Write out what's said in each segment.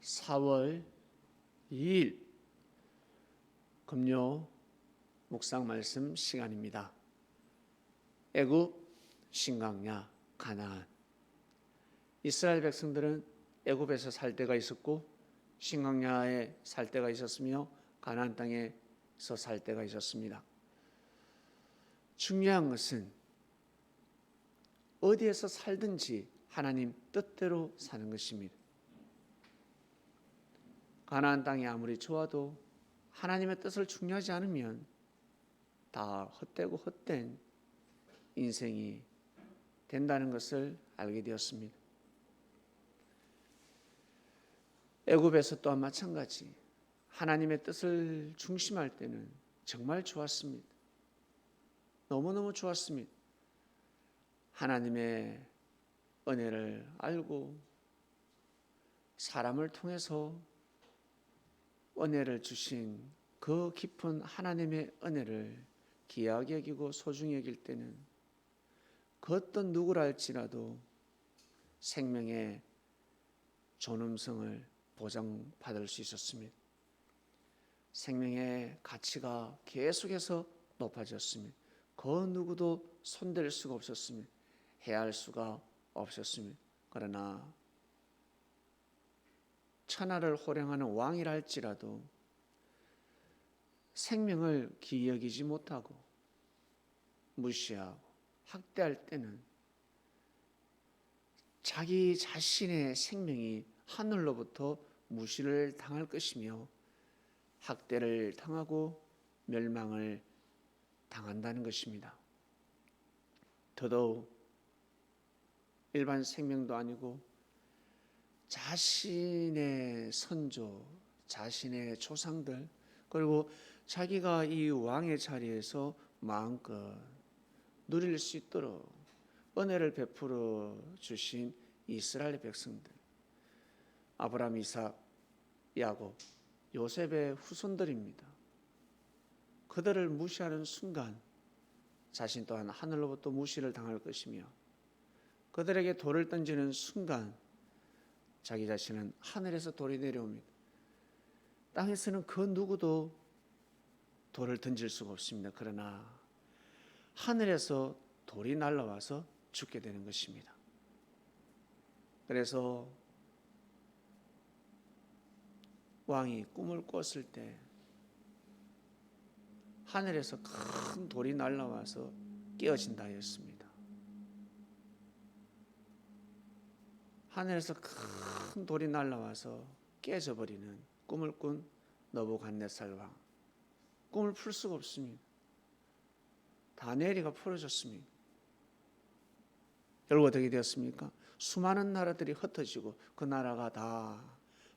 4월 2일 금요 묵상 말씀 시간입니다. 애굽 신강야 가나안 이스라엘 백성들은 애굽에서 살 때가 있었고 신강야에 살 때가 있었으며 가나안 땅에서 살 때가 있었습니다. 중요한 것은 어디에서 살든지 하나님 뜻대로 사는 것입니다. 가나안 땅이 아무리 좋아도 하나님의 뜻을 중요하지 않으면 다 헛되고 헛된 인생이 된다는 것을 알게 되었습니다. 애굽에서 또한 마찬가지 하나님의 뜻을 중심할 때는 정말 좋았습니다. 너무너무 좋았습니다. 하나님의 은혜를 알고 사람을 통해서 은혜를 주신 그 깊은 하나님의 은혜를 귀하게 여기고 소중히 여길 때는 그 어떤 누구랄지라도 생명의 존엄성을 보장받을 수 있었습니다. 생명의 가치가 계속해서 높아졌습니다. 그 누구도 손댈 수가 없었습니다. 해할 수가 없었습니다. 그러나 천하를 호령하는 왕이라 할지라도 생명을 기여기지 못하고 무시하고 학대할 때는 자기 자신의 생명이 하늘로부터 무시를 당할 것이며 학대를 당하고 멸망을 당한다는 것입니다. 더더욱 일반 생명도 아니고 자신의 선조, 자신의 조상들 그리고 자기가 이 왕의 자리에서 마음껏 누릴 수 있도록 은혜를 베풀어 주신 이스라엘 백성들 아브라함, 이삭, 야곱, 요셉의 후손들입니다. 그들을 무시하는 순간 자신 또한 하늘로부터 무시를 당할 것이며 그들에게 돌을 던지는 순간 자기 자신은 하늘에서 돌이 내려옵니다. 땅에서는 그 누구도 돌을 던질 수가 없습니다. 그러나 하늘에서 돌이 날라와서 죽게 되는 것입니다. 그래서 왕이 꿈을 꿨을 때 하늘에서 큰 돌이 날라와서 깨어진다 했습니다. 하늘에서 큰 돌이 날라와서 깨져버리는 꿈을 꾼 너부갓네살 왕. 꿈을 풀 수가 없습니다. 다니엘이가 풀어줬습니다. 결국 어떻게 되었습니까? 수많은 나라들이 흩어지고 그 나라가 다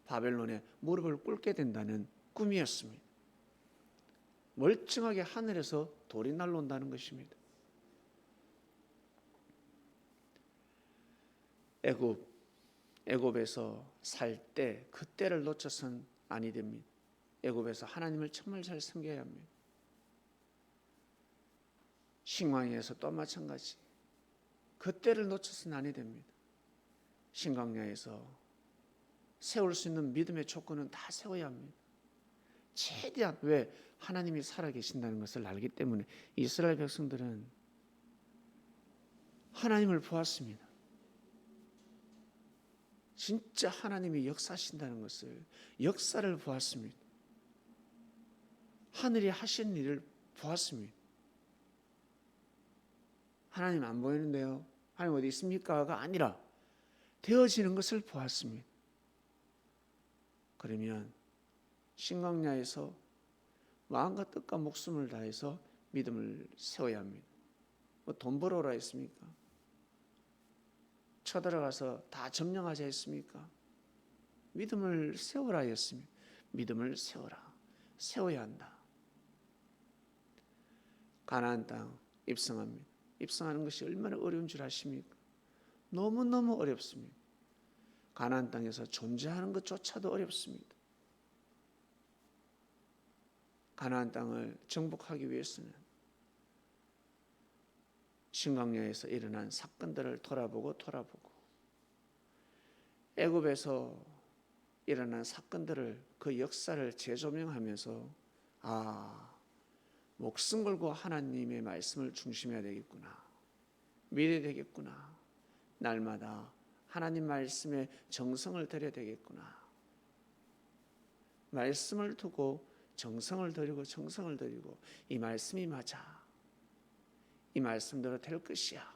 바벨론에 무릎을 꿇게 된다는 꿈이었습니다. 멀쩡하게 하늘에서 돌이 날라온다는 것입니다. 애굽 애굽에서 살 때 그때를 놓쳐선 아니 됩니다. 애굽에서 하나님을 정말 잘 섬겨야 합니다. 신광야에서 또 마찬가지. 그때를 놓쳐서는 아니 됩니다. 신광야에서 세울 수 있는 믿음의 조건은 다 세워야 합니다. 최대한 왜 하나님이 살아 계신다는 것을 알기 때문에 이스라엘 백성들은 하나님을 보았습니다. 진짜 하나님이 역사하신다는 것을 역사를 보았습니다. 하늘이 하신 일을 보았습니다. 하나님 안 보이는데요. 하나님 어디 있습니까가 아니라 되어지는 것을 보았습니다. 그러면 신강야에서 마음과 뜻과 목숨을 다해서 믿음을 세워야 합니다. 뭐 돈 벌어라 했습니까? 쳐들어가서 다 점령하자 했습니까? 믿음을 세워라 했습니다. 믿음을 세워라. 세워야 한다. 가나안 땅 입성합니다. 입성하는 것이 얼마나 어려운 줄 아십니까? 너무너무 어렵습니다. 가나안 땅에서 존재하는 것조차도 어렵습니다. 가나안 땅을 정복하기 위해서는 신강야에서 일어난 사건들을 돌아보고 돌아보고 애굽에서 일어난 사건들을 그 역사를 재조명하면서 아 목숨 걸고 하나님의 말씀을 중심해야 되겠구나. 믿어야 되겠구나. 날마다 하나님 말씀에 정성을 들여야 되겠구나. 말씀을 두고 정성을 들이고 정성을 들이고 이 말씀이 맞아 이 말씀대로 될 것이야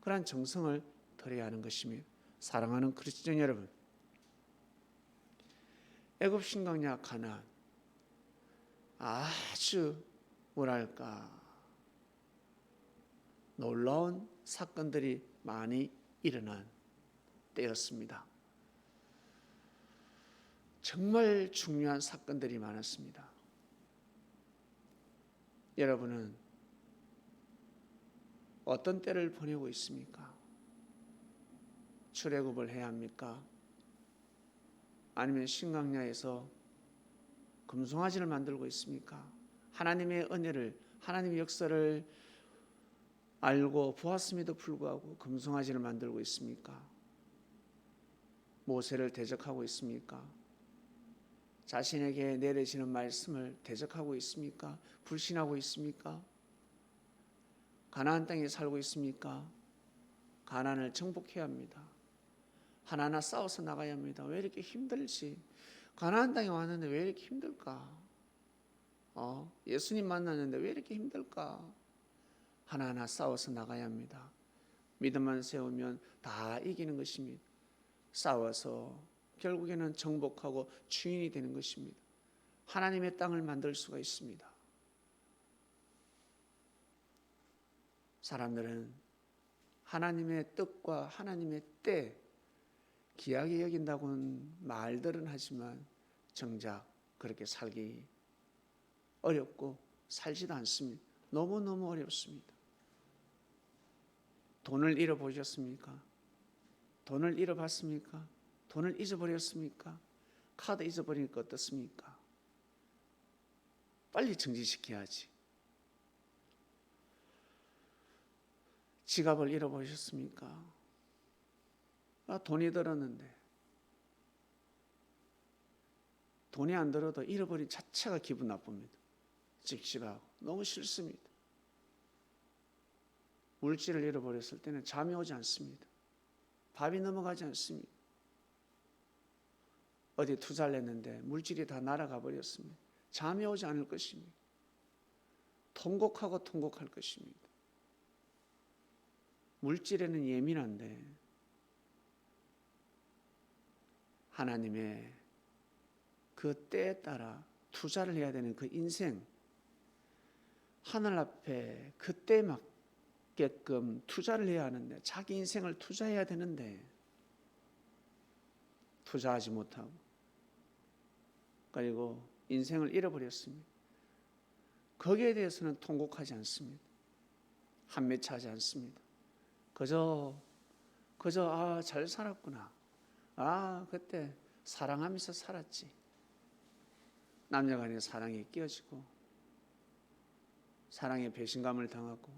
그러한 정성을 들여야 하는 것입니다 사랑하는 그리스도인 여러분 애굽 신강약 가난 아주 뭐랄까 놀라운 사건들이 많이 일어난 때였습니다. 정말 중요한 사건들이 많았습니다. 여러분은 어떤 때를 보내고 있습니까? 출애굽을 해야 합니까? 아니면 신강야에서 금송아지를 만들고 있습니까? 하나님의 은혜를 하나님의 역사를 알고 보았음에도 불구하고 금송아지를 만들고 있습니까? 모세를 대적하고 있습니까? 자신에게 내려지는 말씀을 대적하고 있습니까? 불신하고 있습니까? 가나안 땅에 살고 있습니까? 가나안을 정복해야 합니다. 하나하나 싸워서 나가야 합니다. 왜 이렇게 힘들지? 가나안 땅에 왔는데 왜 이렇게 힘들까? 어, 예수님 만났는데 왜 이렇게 힘들까? 하나하나 싸워서 나가야 합니다. 믿음만 세우면 다 이기는 것입니다. 싸워서 결국에는 정복하고 주인이 되는 것입니다. 하나님의 땅을 만들 수가 있습니다. 사람들은 하나님의 뜻과 하나님의 때 귀하게 여긴다고는 말들은 하지만 정작 그렇게 살기 어렵고 살지도 않습니다. 너무너무 어렵습니다. 돈을 잃어보셨습니까? 돈을 잃어봤습니까? 돈을 잊어버렸습니까? 카드 잊어버리니까 어떻습니까? 빨리 정지시켜야지. 지갑을 잃어보셨습니까? 아, 돈이 들었는데 돈이 안 들어도 잃어버린 자체가 기분 나쁩니다. 찝찝하고 너무 싫습니다. 물질을 잃어버렸을 때는 잠이 오지 않습니다. 밥이 넘어가지 않습니다. 어디 투자를 했는데 물질이 다 날아가 버렸습니다. 잠이 오지 않을 것입니다. 통곡하고 통곡할 것입니다. 물질에는 예민한데 하나님의 그 때에 따라 투자를 해야 되는 그 인생 하늘 앞에 그때 맞게끔 투자를 해야 하는데 자기 인생을 투자해야 되는데 투자하지 못하고 그리고 인생을 잃어버렸습니다. 거기에 대해서는 통곡하지 않습니다. 한매차하지 않습니다. 그저 그저 아 잘 살았구나. 아 그때 사랑하면서 살았지. 남녀간의 사랑에 끼어지고 사랑의 배신감을 당하고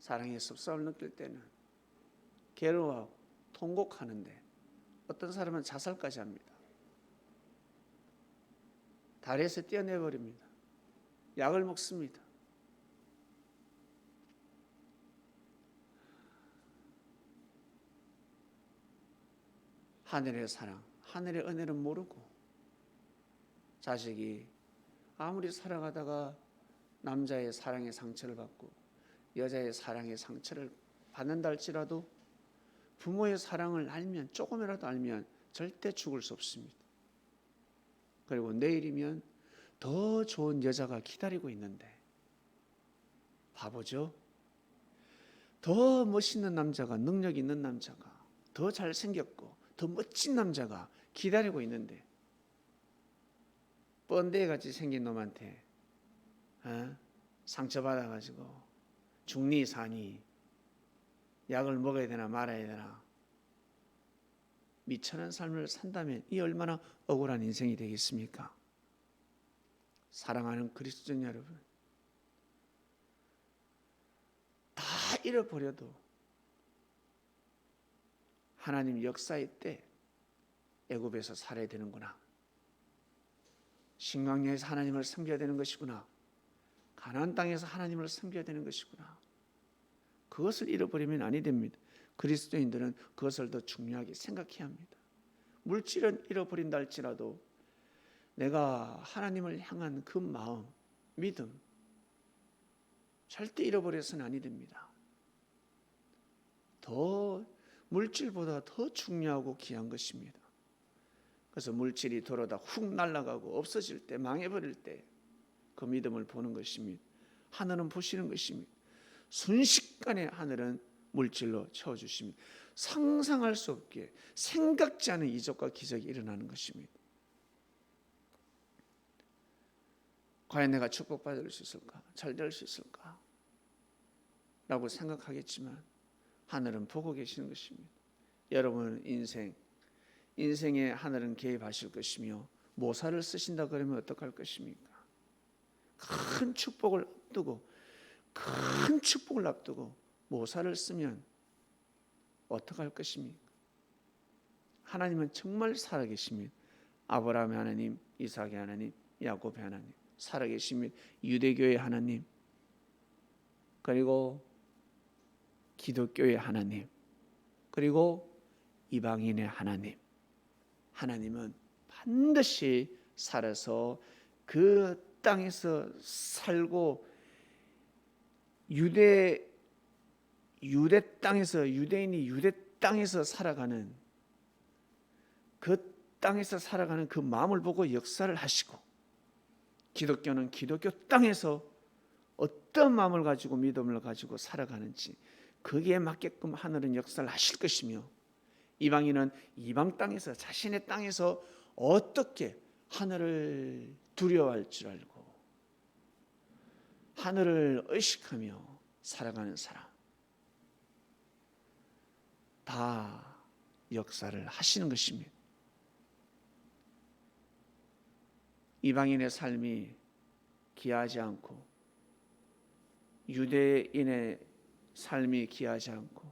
사랑의 섭섭을 느낄 때는 괴로워하고 통곡하는데 어떤 사람은 자살까지 합니다. 다리에서 뛰어내버립니다. 약을 먹습니다. 하늘의 사랑, 하늘의 은혜는 모르고 자식이 아무리 살아가다가 남자의 사랑의 상처를 받고 여자의 사랑의 상처를 받는다 할지라도 부모의 사랑을 알면 조금이라도 알면 절대 죽을 수 없습니다. 그리고 내일이면 더 좋은 여자가 기다리고 있는데 바보죠? 더 멋있는 남자가 능력 있는 남자가 더 잘생겼고 더 멋진 남자가 기다리고 있는데 번데기 같이 생긴 놈한테 어? 상처받아 가지고 죽니 사니 약을 먹어야 되나 말아야 되나 미천한 삶을 산다면 이 얼마나 억울한 인생이 되겠습니까? 사랑하는 그리스도인 여러분 다 잃어버려도 하나님 역사의 때 애굽에서 살아야 되는구나. 신강야에서 하나님을 섬겨야 되는 것이구나. 가나안 땅에서 하나님을 섬겨야 되는 것이구나. 그것을 잃어버리면 아니 됩니다. 그리스도인들은 그것을 더 중요하게 생각해야 합니다. 물질은 잃어버린다 할지라도 내가 하나님을 향한 그 마음, 믿음 절대 잃어버려서는 아니 됩니다. 더 물질보다 더 중요하고 귀한 것입니다. 그래서 물질이 돌아다 훅 날아가고 없어질 때 망해버릴 때 그 믿음을 보는 것입니다. 하늘은 보시는 것입니다. 순식간에 하늘은 물질로 채워주십니다. 상상할 수 없게 생각지 않은 이적과 기적이 일어나는 것입니다. 과연 내가 축복받을 수 있을까? 잘 될 수 있을까? 라고 생각하겠지만 하늘은 보고 계시는 것입니다. 여러분 인생 인생의 하늘은 개입하실 것이며 모사를 쓰신다 그러면 어떡할 것입니까? 큰 축복을 앞두고 큰 축복을 앞두고 모사를 쓰면 어떡할 것입니까? 하나님은 정말 살아계십니다. 아브라함의 하나님, 이삭의 하나님, 야곱의 하나님 살아계십니다. 유대교의 하나님 그리고 기독교의 하나님 그리고 이방인의 하나님. 하나님은 반드시 살아서 그 땅에서 살고 유대 유대 땅에서 유대인이 유대 땅에서 살아가는 그 땅에서 살아가는 그 마음을 보고 역사를 하시고 기독교는 기독교 땅에서 어떤 마음을 가지고 믿음을 가지고 살아가는지 거기에 맞게끔 하늘은 역사를 하실 것이며 이방인은 이방 땅에서 자신의 땅에서 어떻게 하늘을 두려워할 줄 알고 하늘을 의식하며 살아가는 사람 다 역사를 하시는 것입니다. 이방인의 삶이 귀하지 않고 유대인의 삶이 귀하지 않고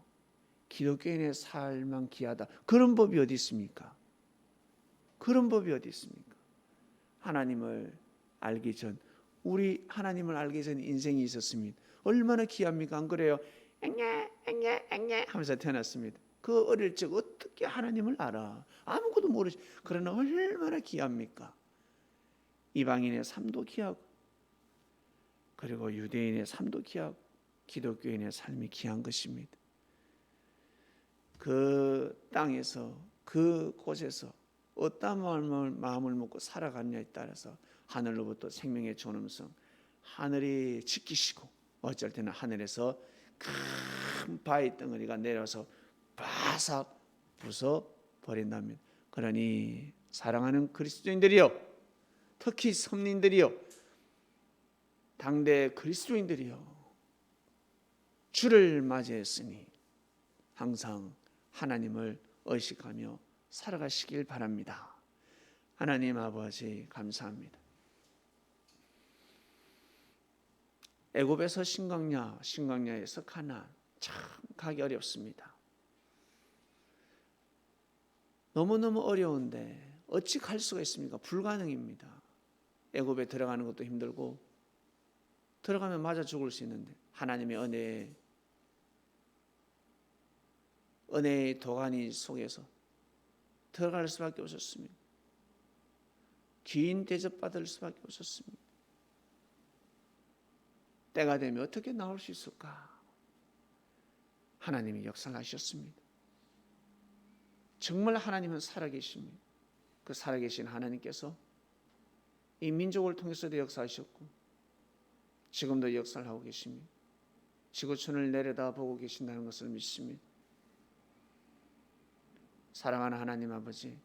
기독교인의 삶만 귀하다. 그런 법이 어디 있습니까? 그런 법이 어디 있습니까? 하나님을 알기 전 우리 하나님을 알기 전 인생이 있었습니다. 얼마나 귀합니까? 안 그래요? 앵냐 앵냐 앵냐 하면서 태어났습니다. 그 어릴 적 어떻게 하나님을 알아? 아무것도 모르지. 그러나 얼마나 귀합니까? 이방인의 삶도 귀하고 그리고 유대인의 삶도 귀하고 기독교인의 삶이 귀한 것입니다. 그 땅에서 그 곳에서 어떤 마음을, 마음을 먹고 살아갔냐에 따라서 하늘로부터 생명의 존엄성 하늘이 지키시고 어쩔 때는 하늘에서 큰 바위 덩어리가 내려서 바삭 부숴 버린답니다. 그러니 사랑하는 그리스도인들이여 특히 성민들이여 당대 그리스도인들이여 주를 맞이했으니 항상 하나님을 의식하며 살아가시길 바랍니다. 하나님 아버지 감사합니다. 애굽에서 신강야, 신강야에서 가나안 참 가기 어렵습니다. 너무너무 어려운데 어찌 갈 수가 있습니까? 불가능입니다. 애굽에 들어가는 것도 힘들고 들어가면 맞아 죽을 수 있는데 하나님의 은혜 은혜의 도가니 속에서 들어갈 수밖에 없었습니다. 긴 대접 받을 수밖에 없었습니다. 때가 되면 어떻게 나올 수 있을까? 하나님이 역사하셨습니다. 정말 하나님은 살아계십니다. 그 살아계신 하나님께서 이 민족을 통해서도 역사하셨고 지금도 역사를 하고 계십니다. 지구촌을 내려다보고 계신다는 것을 믿습니다. 사랑하는 하나님 아버지,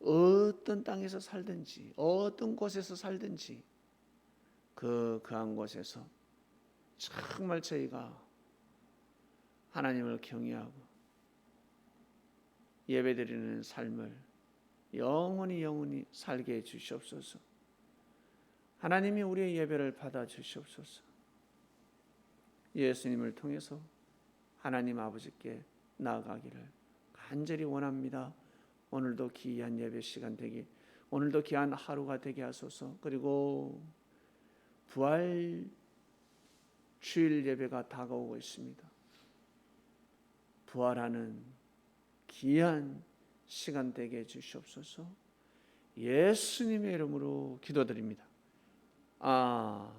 어떤 땅에서 살든지, 어떤 곳에서 살든지, 그, 그한 곳에서 정말 저희가 하나님을 경외하고 예배드리는 삶을 영원히 영원히 살게 해 주시옵소서. 하나님이 우리의 예배를 받아 주시옵소서. 예수님을 통해서 하나님 아버지께 나아가기를 간절히 원합니다. 오늘도 귀한 예배 시간 되기, 오늘도 귀한 하루가 되게 하소서. 그리고 부활 주일 예배가 다가오고 있습니다. 부활하는 귀한 시간 되게 해 주시옵소서. 예수님의 이름으로 기도드립니다. 아멘.